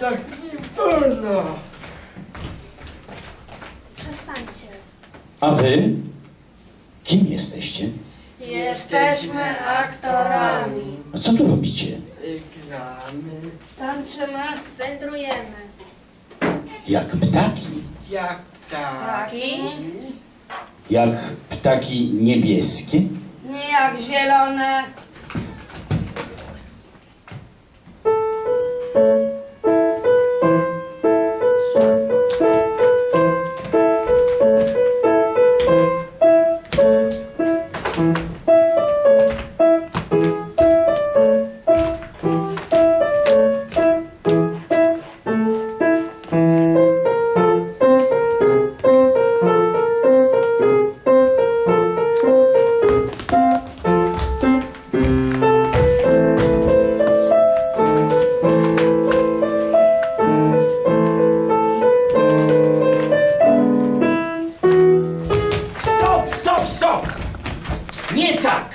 Tak nie wolno. Przestańcie. A wy? Kim jesteście? Jesteśmy aktorami. A co tu robicie? Gramy Tańczymy Wędrujemy. Jak ptaki. jak tak. taki, Jak ptaki niebieskie? nie jak zielone. Nie tak!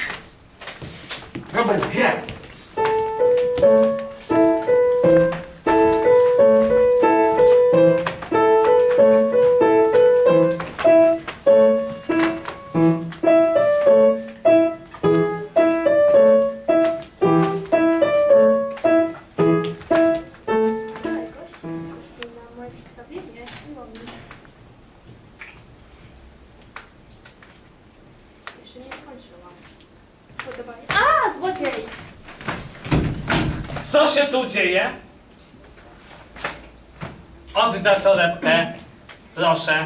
Robert, graj! Podoba mi A, złodziej! Co się tu dzieje? Odda torebkę. Proszę.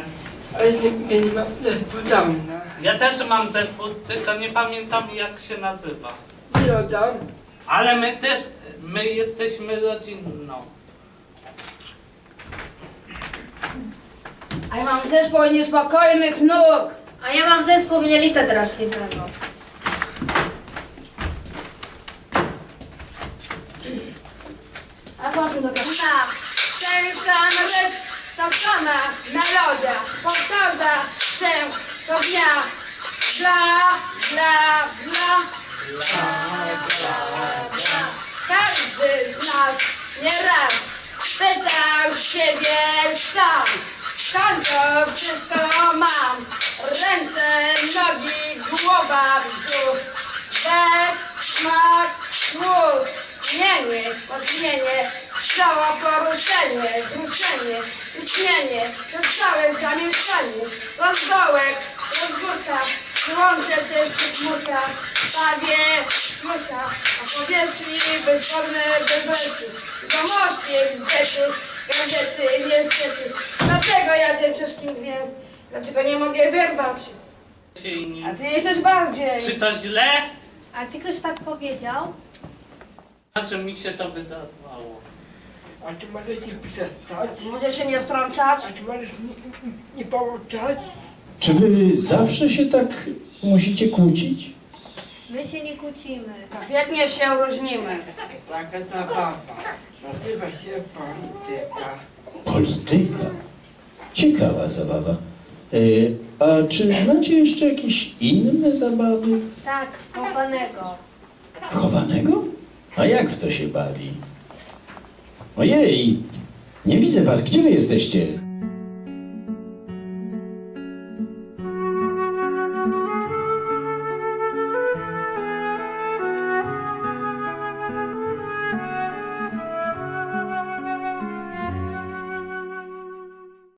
Ale nie, ja nie mam niespodziana. Ja też mam zespół, tylko nie pamiętam jak się nazywa. Nie oddam. Ale my też, my jesteśmy rodzinną. A ja mam zespół niespokojnych nóg. A ja mam zespół mielita drażliwego. A patrz do. Ten sam rytm, ta sama melodia powtarza się co dnia. Bla, bla, bla. Każdy z nas nieraz pytał siebie sam. Skąd to wszystko mam? Ręce, nogi, głowa, brzuch. Dech, smak, słuch. Mienie, odmienie, cała poruszenie, wzruszenie, istnienie, to całe zamieszanie, rozdołek, rozgórka, łącze też chmurka, pawie, chmurka, a powierzchni bezforne bebelki, to moście, grzety, gazety, niestety, tym wszystkim wiem, dlaczego nie mogę wyrwać, a ty jesteś bardziej. Czy to źle? A ci ktoś tak powiedział? Znaczy mi się to wydawało. A czy możecie przestać? Możesz się nie wtrącać? A czy możesz nie, nie, nie pouczać? Czy wy zawsze się tak musicie kłócić? My się nie kłócimy. Pięknie się różnimy. Taka zabawa. Nazywa się polityka. Polityka. Ciekawa zabawa. E, a czy znacie jeszcze jakieś inne zabawy? Tak, chowanego. Chowanego? A jak w to się bawi? Ojej, nie widzę was. Gdzie wy jesteście?